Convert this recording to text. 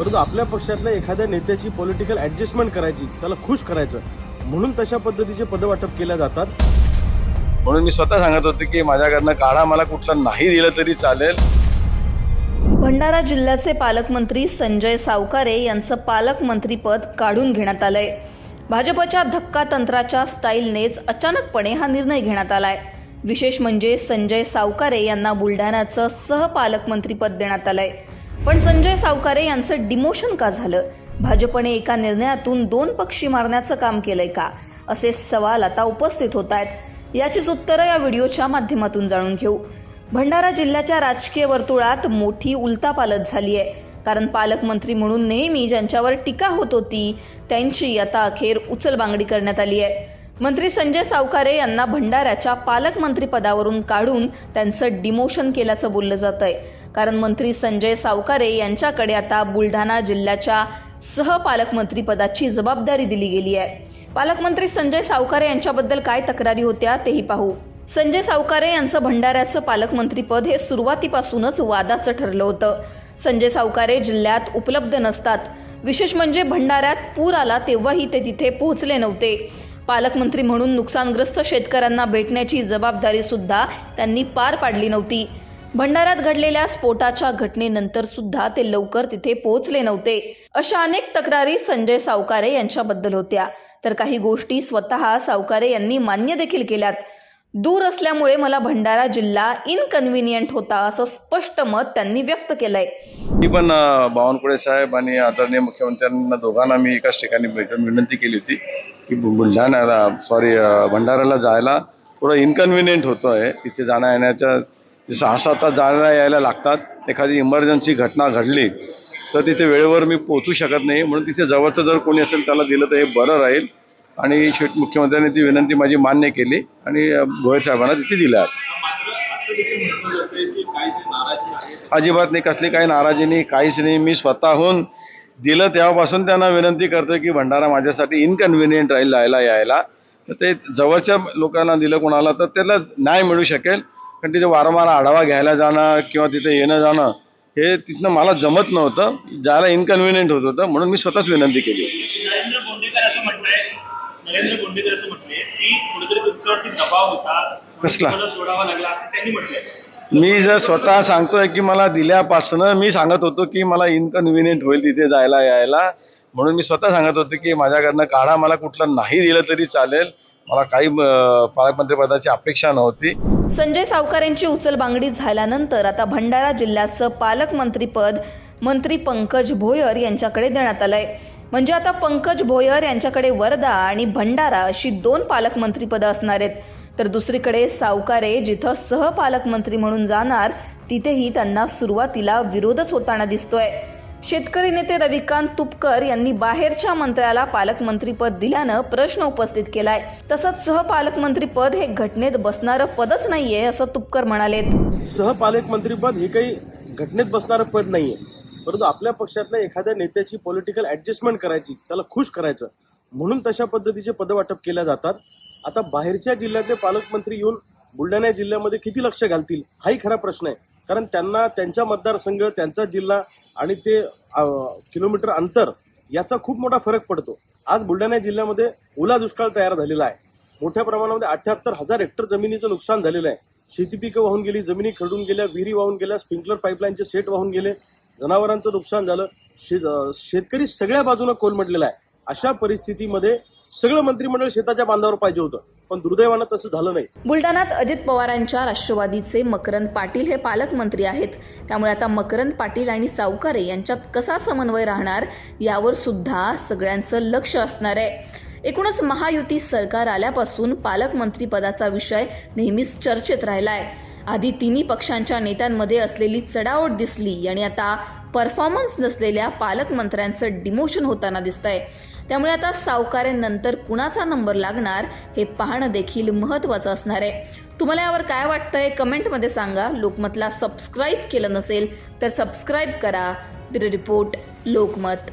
परंतु आपल्या पक्षातल्या एखाद्या नेत्याची पॉलिटिकल ऍडजस्टमेंट करायची त्याला खुश करायचं म्हणून तशा पद्धतीचे पदवाटप केल्या जातात. म्हणून मी स्वतः सांगत होते की माझ्याकडनं काढा मला कुठला नाही दिलं तरी चालेल. भंडारा जिल्ह्याचे पालकमंत्री संजय सावकारे यांचं पालकमंत्रीपद काढून घेण्यात आलंय. भाजपच्या धक्का तंत्राच्या स्टाईलनेच अचानकपणे हा निर्णय घेण्यात आलाय. विशेष म्हणजे संजय सावकारे यांना बुलढाण्याचं सहपालकमंत्रीपद देण्यात आलंय. पण संजय सावकारे यांचं डिमोशन का झालं? भाजपने एका निर्णयातून दोन पक्षी मारण्याचं काम केलंय का? असे सवाल आता उपस्थित होत आहेत. याचीच उत्तरं या व्हिडिओच्या माध्यमातून जाणून घेऊ. भंडारा जिल्ह्याच्या राजकीय वर्तुळात मोठी उलतापालत झाली आहे. कारण पालकमंत्री म्हणून नेहमी ज्यांच्यावर टीका होत होती त्यांची आता अखेर उचलबांगडी करण्यात आली आहे. मंत्री संजय सावकारे यांना भंडाऱ्याच्या पालकमंत्रीपदावरून काढून त्यांचं डिमोशन केल्याचं बोललं जात आहे कारण मंत्री संजय सावकारे यांच्याकडे आता बुलढाणा जिल्ह्याच्या सहपालकमंत्री पदाची जबाबदारी दिली गेली आहे. पालकमंत्री संजय सावकारे यांच्याबद्दल काय तक्रारी होत्या तेही पाहू. संजय सावकारे यांचं भंडाऱ्याचं पालकमंत्रीपद हे सुरुवातीपासूनच वादाचं ठरलं होतं. संजय सावकारे जिल्ह्यात उपलब्ध नसतात. विशेष म्हणजे भंडाऱ्यात पूर आला तेव्हाही ते तिथे पोहोचले नव्हते. पालकमंत्री म्हणून नुकसानग्रस्त शेतकऱ्यांना भेटण्याची जबाबदारी सुद्धा त्यांनी पार पाडली नव्हती. भंडाऱ्यात घडलेल्या स्फोटाच्या घटनेनंतर सुद्धा ते लवकर तिथे पोहोचले नव्हते. अशा अनेक तक्रारी संजय सावकारे यांच्याबद्दल होत्या. तर काही गोष्टी स्वतः सावकारे यांनी मान्य देखील केल्यात. दूर असल्यामुळे मला भंडारा जिल्हा इनकन्व्हिनियंट होता असं स्पष्ट मत त्यांनी व्यक्त केलंय. मी पण बावनकुळे साहेब आणि आदरणीय मुख्यमंत्र्यांना दोघांना मी एकाच ठिकाणी भेटून विनंती केली होती की बुलढाण्याला सॉरी भंडाऱ्याला जायला थोडं इनकन्व्हिनियंट होतं आहे तिथे जाण्या येण्याच्या सहा सात तास जायला यायला लागतात. एखादी इमर्जन्सी घटना घडली तर तिथे वेळेवर मी पोहोचू शकत नाही. म्हणून तिथे जवळचं जर कोणी असेल त्याला दिलं तर हे बरं राहील. आणि शेट मुख्यमंत्र्यांनी ती विनंती माझी मान्य केली आणि भोयर साहेबांना तिथे दिल्या. अजिबात नाही कसली काही नाराजी नाही काहीच नाही. मी स्वतःहून दिलं तेव्हापासून त्यांना विनंती करतोय की भंडारा माझ्यासाठी इनकन्व्हिनियंट राहील जायला यायला. तर ते जवळच्या लोकांना दिलं कोणाला तर त्याला न्याय मिळू शकेल. कारण तिथे वारंवार आढावा घ्यायला जाणं किंवा तिथे येणं जाणं हे तिथनं मला जमत नव्हतं. ज्याला इनकन्व्हिनियंट होत होतं म्हणून मी स्वतःच विनंती केली. नरेंद्र बोंडेकर असं म्हटलंय की कुठेतरी तुमच्यावरती दबाव होता कसला? तुम्हाला सोडावा लागला असं त्यांनी म्हटलंय मी जर स्वतः सांगतोय की मला दिल्यापासनं मी सांगत होतो की मला इनकन्व्हिनियंट होईल तिथे जायला यायला. म्हणून मी स्वतः सांगत होतो की माझ्याकडनं काढा मला कुठलं नाही दिलं तरी चालेल. मला काही पालकमंत्रीपदाची अपेक्षा नव्हती. संजय सावकारेंची उचलबांगडी झाल्यानंतर आता भंडारा जिल्ह्याचं पालकमंत्रीपद मंत्री पंकज भोयर यांच्याकडे देण्यात आलंय. म्हणजे आता पंकज भोयर यांच्याकडे वर्धा आणि भंडारा अशी दोन पालकमंत्रीपदं असणार आहेत. तर दुसरीकडे सावकारे जिथं सहपालकमंत्री म्हणून जाणार तिथेही त्यांना सुरुवातीला विरोधच होताना दिसतोय. शेतकरी नेते रविकांत तुपकर यांनी बाहेरच्या मंत्र्याला पालकमंत्रीपद दिल्यानं प्रश्न उपस्थित केलाय. तसंच सहपालकमंत्रीपद हे घटनेत बसणारं पदच नाहीये असं तुपकर म्हणाले सहपालकमंत्रीपद हे काही घटनेत बसणारं पद नाहीये. परंतु आपल्या पक्षातल्या एखाद्या नेत्याची पॉलिटिकल ऍडजस्टमेंट करायची त्याला खुश करायचं म्हणून तशा पद्धतीचे पदवाटप केल्या जातात. आता बाहेरच्या जिल्ह्यातले पालकमंत्री येऊन बुलढाणा जिल्ह्यामध्ये किती लक्ष घालतील हाही खरा प्रश्न आहे. कारण त्यांना त्यांचा मतदारसंघ त्यांचा जिल्हा आणि ते किलोमीटर अंतर याचा खूप मोठा फरक पडतो. आज बुलढाणा जिल्ह्यामध्ये ओला दुष्काळ तयार झालेला आहे. मोठ्या प्रमाणामध्ये अठ्याहत्तर हजार हेक्टर जमिनीचं नुकसान झालेलं आहे. शेती पिकं वाहून गेली जमिनी खडून गेल्या विहिरी वाहून गेल्या स्प्रिंकलर पाईपलाईनचे सेट वाहून गेले. जनावरांचं नुकसान झालं शे शेतकरी सगळ्या बाजूनं कोलमडलेला आहे. अशा परिस्थितीमध्ये सगळं मंत्रिमंडळ शेताच्या बांधावर पाहिजे होतं पण दुर्दैवानं तसं झालं नाही. बुलढाण्यात अजित पवारांच्या राष्ट्रवादीचे मकरंद पाटील हे पालकमंत्री आहेत. त्यामुळे आता मकरंद पाटील आणि सावकारे यांच्यात कसा समन्वय राहणार यावर सुद्धा सगळ्यांचं लक्ष असणार आहे. एकूणच महायुती सरकार आल्यापासून पालकमंत्री पदाचा विषय नेहमीच चर्चेत राहिला आहे आधी तिन्ही पक्षांच्या नेत्यांमध्ये असलेली चढाओढ दिसली आणि आता परफॉर्मन्स नसलेल्या पालकमंत्र्यांचं डिमोशन होताना दिसतंय. त्यामुळे आता सावकारेनंतर कुणाचा नंबर लागणार हे पाहणं देखील महत्त्वाचं असणार आहे. तुम्हाला यावर काय वाटतंय? कमेंटमध्ये सांगा. लोकमतला सबस्क्राईब केलं नसेल तर सबस्क्राईब करा. Bureau report Lokmat.